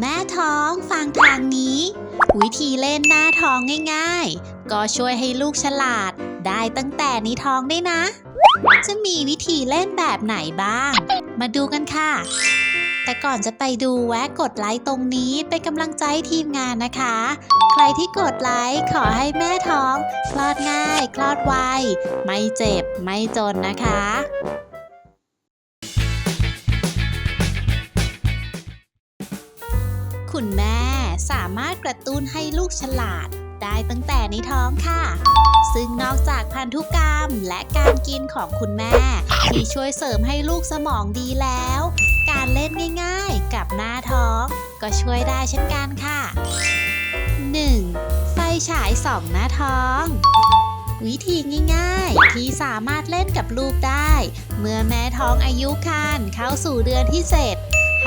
แม่ท้องฟังทางนี้ วิธีเล่นหน้าท้องง่ายๆ ก็ช่วยให้ลูกฉลาด ได้ตั้งแต่ในท้องได้นะ จะมีวิธีเล่นแบบไหนบ้าง มาดูกันค่ะ แต่ก่อนจะไปดูแวะกดไลค์ตรงนี้เป็นกำลังใจทีมงานนะคะ ใครที่กดไลค์ขอให้แม่ท้อง คลอดง่าย คลอดไว ไม่เจ็บไม่จนนะคะ คุณแม่สามารถกระตุ้นให้ลูกฉลาด ได้ตั้งแต่ในท้องค่ะ ซึ่งนอกจากพันธุกรรมและการกินของคุณแม่ ที่ช่วยเสริมให้ลูกสมองดีแล้ว การเล่นง่ายๆ กับหน้าท้อง ก็ช่วยได้เช่นกันค่ะ 1. ไฟฉายส่องหน้าท้องวิธีง่ายๆ ที่สามารถเล่นกับลูกได้ เมื่อแม่ท้องอายุครรภ์เข้าสู่เดือนที่เจ็ด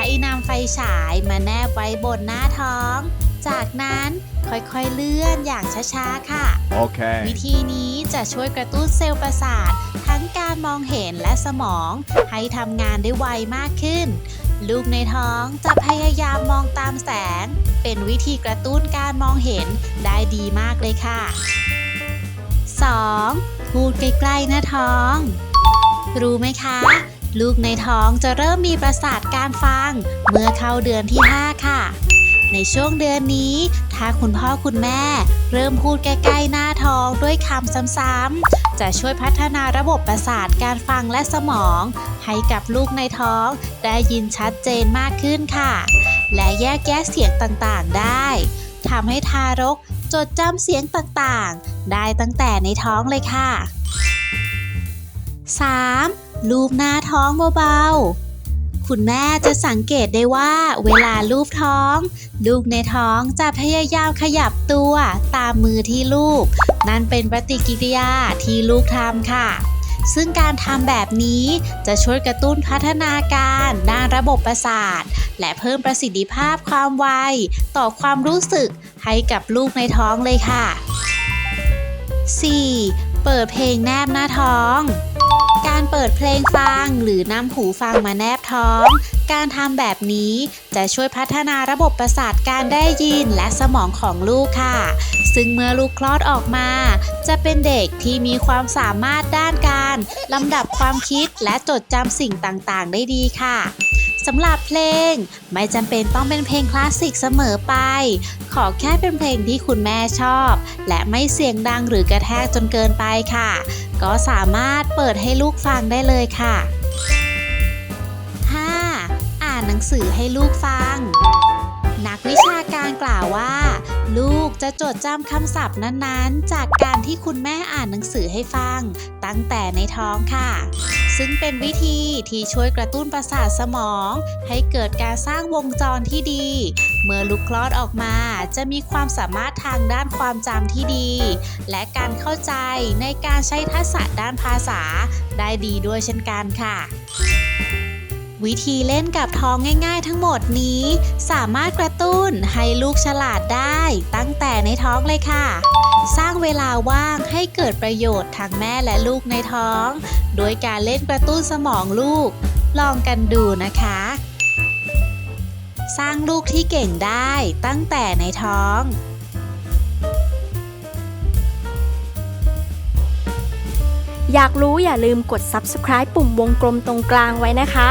ให้นำไฟฉายมาแนบไว้บนหน้าท้อง จากนั้นค่อยๆเลื่อนอย่างช้าๆ ค่ะ Okay. วิธีนี้จะช่วยกระตุ้นเซลล์ประสาท ทั้งการมองเห็นและสมอง ให้ทำงานได้ไวมากขึ้น ลูกในท้องจะพยายามมองตามแสง เป็นวิธีกระตุ้นการมองเห็นได้ดีมากเลยค่ะ 2. พูดใกล้ๆหน้าท้อง รู้ไหมคะ ลูกในท้องจะเริ่มมีประสาทการฟัง เมื่อเข้าเดือนที่ 5 ค่ะ ในช่วงเดือนนี้ ถ้าคุณพ่อคุณแม่ เริ่มพูดใกล้ๆหน้าท้องด้วยคำซ้ำๆ จะช่วยพัฒนาระบบประสาทการฟังและสมอง ให้กับลูกในท้องได้ยินชัดเจนมากขึ้นค่ะ และแยกแยะเสียงต่างๆได้ทำให้ทารกจดจำเสียงต่างๆ ได้ตั้งแต่ในท้องเลยค่ะ 3. ลูบหน้าท้องเบาๆ คุณแม่จะสังเกตได้ว่า เวลาลูบท้อง ลูกในท้องจะพยายามขยับตัวตามมือที่ลูบนั่นเป็นปฏิกิริยาที่ลูกทำค่ะ ซึ่งการทำแบบนี้จะช่วยกระตุ้นพัฒนาการด้านระบบประสาท และเพิ่มประสิทธิภาพความไวต่อความรู้สึกให้กับลูกในท้องเลยค่ะ 4. เปิดเพลงแนบหน้าท้อง การเปิดเพลงฟังหรือนำหูฟังมาแนบท้อง การทำแบบนี้จะช่วยพัฒนาระบบประสาทการได้ยินและสมองของลูกค่ะ ซึ่งเมื่อลูกคลอดออกมา จะเป็นเด็กที่มีความสามารถด้านการลำดับความคิดและจดจำสิ่งต่างๆ ได้ดีค่ะ สำหรับเพลง ไม่จำเป็นต้องเป็นเพลงคลาสสิกเสมอไป ขอแค่เป็นเพลงที่คุณแม่ชอบ และไม่เสียงดังหรือกระแทกจนเกินไปค่ะ ก็สามารถเปิดให้ลูกฟังได้เลยค่ะ 5. อ่านหนังสือให้ลูกฟัง นักวิชาการกล่าวว่า ลูกจะจดจำคำศัพท์นั้นๆ จากการที่คุณแม่อ่านหนังสือให้ฟัง ตั้งแต่ในท้องค่ะ ซึ่งเป็นวิธีที่ช่วยกระตุ้นประสาทสมอง ให้เกิดการสร้างวงจรที่ดี เมื่อลูกคลอดออกมาจะมีความสามารถทางด้านความจำที่ดี และการเข้าใจในการใช้ทักษะด้านภาษาได้ดีด้วยเช่นกันค่ะ วิธีเล่นกับท้องง่ายๆ ทั้งหมดนี้ สามารถกระตุ้นให้ลูกฉลาดได้ตั้งแต่ในท้องเลยค่ะ สร้างเวลาว่างให้เกิดประโยชน์ทั้งแม่และลูกในท้อง โดยการเล่นกระตุ้นสมองลูก ลองกันดูนะคะ สร้างลูกที่เก่งได้ตั้งแต่ในท้องอยากรู้อย่าลืมกด subscribe ปุ่มวงกลมตรงกลางไว้นะคะ